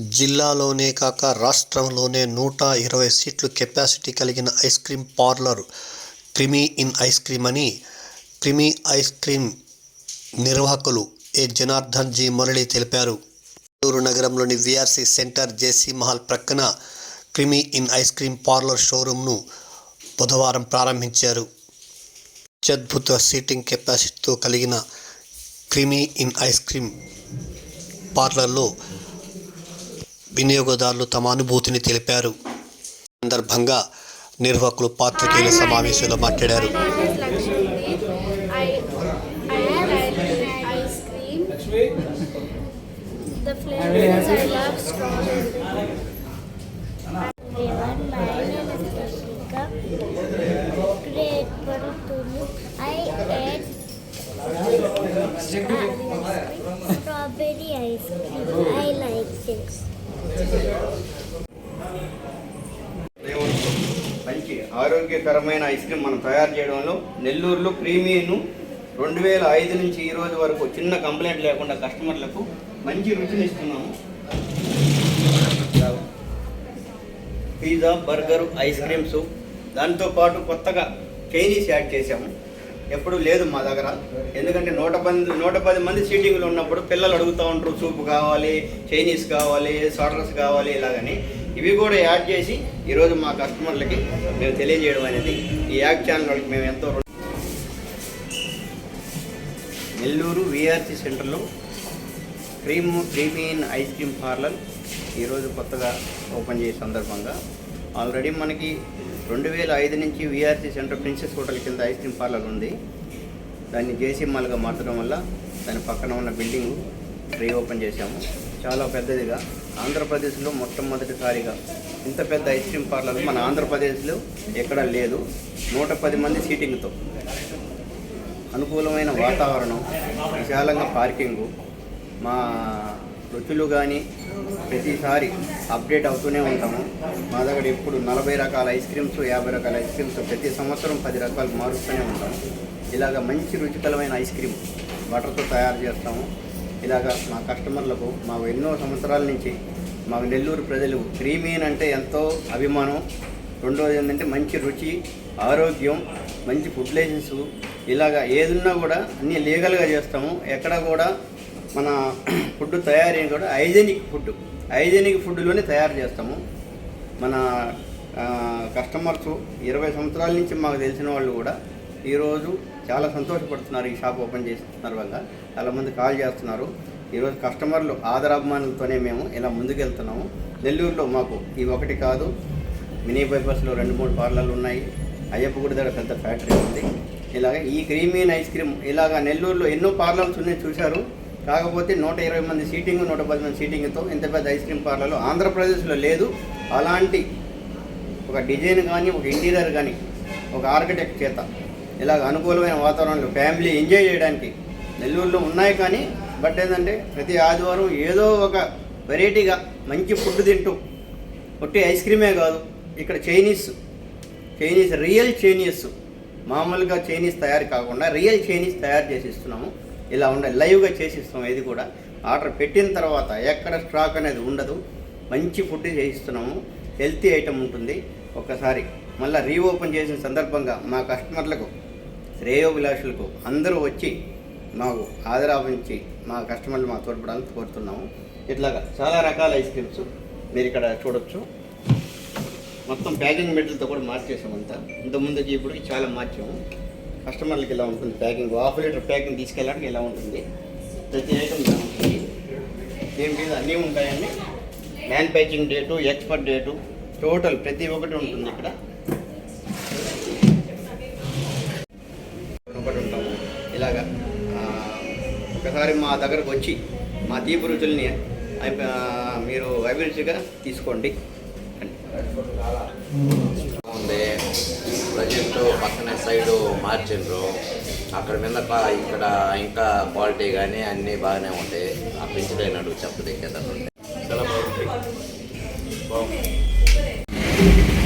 జిల్లాలోనే కాక రాష్ట్రంలోనే నూట ఇరవై సీట్లు కెపాసిటీ కలిగిన ice cream parlour Creamy Inn ice cream అని క్రిమీ ఐస్ క్రీం నిర్వాహకులు ఏ జనార్దన్ జి మురళి తెలిపారు. నెల్లూరు నగరంలోని విఆర్సి సెంటర్ జేసీ మహల్ ప్రక్కన Creamy Inn ice cream parlour షోరూంను బుధవారం ప్రారంభించారు. అత్యద్భుత సీటింగ్ కెపాసిటీతో కలిగిన క్రిమీ ఇన్ ఐస్ క్రీం పార్లర్లో వినియోగదారులు తమ అనుభూతిని తెలిపారు. సందర్భంగా నిర్వాహకులు పాత్రికేయుల సమావేశంలో మాట్లాడారు. మంచి ఆరోగ్యకరమైన ఐస్ క్రీమ్ మనం తయారు చేయడంలో నెల్లూరులో క్రీమీను రెండు వేల ఐదు నుంచి ఈ రోజు వరకు చిన్న కంప్లైంట్ లేకుండా కస్టమర్లకు మంచి రుచిని ఇస్తున్నాము. Pizza burger ice creams. దాంతోపాటు కొత్తగా చైనీస్ యాడ్ చేసాము ఎప్పుడు లేదు మా దగ్గర. ఎందుకంటే నూట పది నూట పది మంది సీటింగ్లు ఉన్నప్పుడు పిల్లలు అడుగుతూ ఉంటారు సూప్ కావాలి చైనీస్ కావాలి సాటర్స్ కావాలి ఇలాగని. ఇవి కూడా యాడ్ చేసి ఈరోజు మా కస్టమర్లకి మేము తెలియజేయడం అనేది ఈ యాడ్ ఛానల్ వాళ్ళకి మేము ఎంతో నెల్లూరు విఆర్సి సెంటర్లో cream creamy in ice cream parlour ఈరోజు కొత్తగా ఓపెన్ చేసే సందర్భంగా ఆల్రెడీ మనకి రెండు వేల ఐదు నుంచి విఆర్సీ సెంటర్ ప్రిన్సెస్ హోటల్ కింద ఐస్ క్రీమ్ పార్లర్ ఉంది. దాన్ని జేసీ మాల్గా మార్చడం వల్ల దాని పక్కన ఉన్న బిల్డింగ్ రీఓపెన్ చేశాము. చాలా పెద్దదిగా. ఆంధ్రప్రదేశ్లో మొట్టమొదటిసారిగా ఇంత పెద్ద ఐస్ క్రీమ్ పార్లర్ మన ఆంధ్రప్రదేశ్లో ఎక్కడా లేదు. నూట పది మంది సీటింగ్తో. అనుకూలమైన వాతావరణం విశాలంగా పార్కింగు మా రుచులు కానీ ప్రతిసారి అప్డేట్ అవుతూనే ఉంటాము. మా దగ్గర ఎప్పుడు నలభై రకాల ఐస్ క్రీమ్స్ యాభై రకాల ఐస్ క్రీమ్స్ ప్రతి సంవత్సరం పది రకాలు మారుస్తూనే ఉంటాము. ఇలాగ మంచి రుచికరమైన ఐస్ క్రీమ్ బటర్తో తయారు చేస్తాము. ఇలాగ మా కస్టమర్లకు మాకు ఎన్నో సంవత్సరాల నుంచి మాకు నెల్లూరు ప్రజలు క్రీమీన్ అంటే ఎంతో అభిమానం. రెండోది ఏంటంటే మంచి రుచి ఆరోగ్యం మంచి ఫుడ్ లైసెన్సు. ఇలాగా ఏదున్నా కూడా అన్నీ లీగల్గా చేస్తాము. ఎక్కడ కూడా మన ఫుడ్ తయారీ కూడా హైజెనిక్ ఫుడ్. హైజెనిక్ ఫుడ్లోనే తయారు చేస్తాము. మన కస్టమర్స్ ఇరవై సంవత్సరాల నుంచి మాకు తెలిసిన వాళ్ళు కూడా ఈరోజు చాలా సంతోషపడుతున్నారు. ఈ షాప్ ఓపెన్ చేస్తున్నారు వల్ల చాలామంది కాల్ చేస్తున్నారు. ఈరోజు కస్టమర్లు ఆదరాభిమానులతోనే మేము ఇలా ముందుకెళ్తున్నాము. నెల్లూరులో మాకు ఈ ఒకటి కాదు. మినీ బైపాస్లో రెండు మూడు పార్లర్లు ఉన్నాయి. అయ్యప్పగుడి దగ్గర పెద్ద ఫ్యాక్టరీ ఉంది. ఇలాగ ఈ క్రీమీన్ ఐస్ క్రీమ్ ఇలాగ నెల్లూరులో ఎన్నో పార్లర్స్ ఉన్నాయి చూశారు. కాకపోతే నూట ఇరవై మంది సీటింగ్ నూట పది మంది సీటింగ్తో ఇంత పెద్ద ఐస్ క్రీమ్ పార్లర్లు ఆంధ్రప్రదేశ్లో లేదు. అలాంటి ఒక డిజైన్ కానీ ఒక ఇంటీరియర్ కానీ ఒక ఆర్కిటెక్ట్ చేత ఇలాగ అనుకూలమైన వాతావరణంలో ఫ్యామిలీ ఎంజాయ్ చేయడానికి నెల్లూరులో ఉన్నాయి కానీ బట్ ఏంటంటే ప్రతి ఆదివారం ఏదో ఒక వెరైటీగా మంచి ఫుడ్ తింటూ ఒట్టి ఐస్ క్రీమే కాదు ఇక్కడ చైనీస్ చైనీస్ రియల్ చైనీస్ మామూలుగా చైనీస్ తయారు కాకుండా రియల్ చైనీస్ తయారు చేసి ఇస్తున్నాము. ఇలా ఉండాలి లైవ్గా చేసి ఇస్తాం ఇది కూడా. ఆర్డర్ పెట్టిన తర్వాత ఎక్కడ స్టాక్ అనేది ఉండదు. మంచి ఫుడ్ చేయిస్తున్నాము. హెల్తీ ఐటమ్ ఉంటుంది. ఒకసారి మళ్ళీ రీఓపెన్ చేసిన సందర్భంగా మా కస్టమర్లకు శ్రేయోభిలాషులకు అందరూ వచ్చి మాకు ఆదరావించి మా కస్టమర్లు మా తోడ్పడాలని కోరుతున్నాము. ఇట్లాగా చాలా రకాల ఐస్ క్రీమ్స్ మీరు ఇక్కడ చూడొచ్చు. మొత్తం ప్యాకింగ్ మెటీరియల్తో కూడా మార్చేసామంతా. ఇంతకుముందుకి ఇప్పటికి చాలా మార్చాము. కస్టమర్లకి ఇలా ఉంటుంది ప్యాకింగ్? హాఫ్ లీటర్ ప్యాకింగ్ తీసుకెళ్ళడానికి ఇలా ఉంటుంది? ప్రతి ఐటమ్ ఇలా ఉంటుంది? దీని మీద అన్నీ ఉంటాయండి. Man packing date expert date total ప్రతి ఒక్కటి ఉంటుంది ఇక్కడ. ఒకటి ఉంటాము ఇలాగా ఒకసారి మా దగ్గరకు వచ్చి మా తీపి రుచుల్ని మీరు అభిరుచిగా తీసుకోండి. Hmm. ఉంది ప్రజెంట్ పక్కన సైడు మార్చిండ్రు అక్కడ మీద ఇక్కడ ఇంకా క్వాలిటీ కానీ అన్నీ బాగానే ఉంటాయి ఆ పెంచుకైనాడు చెప్పదగ్గర బాగుంది.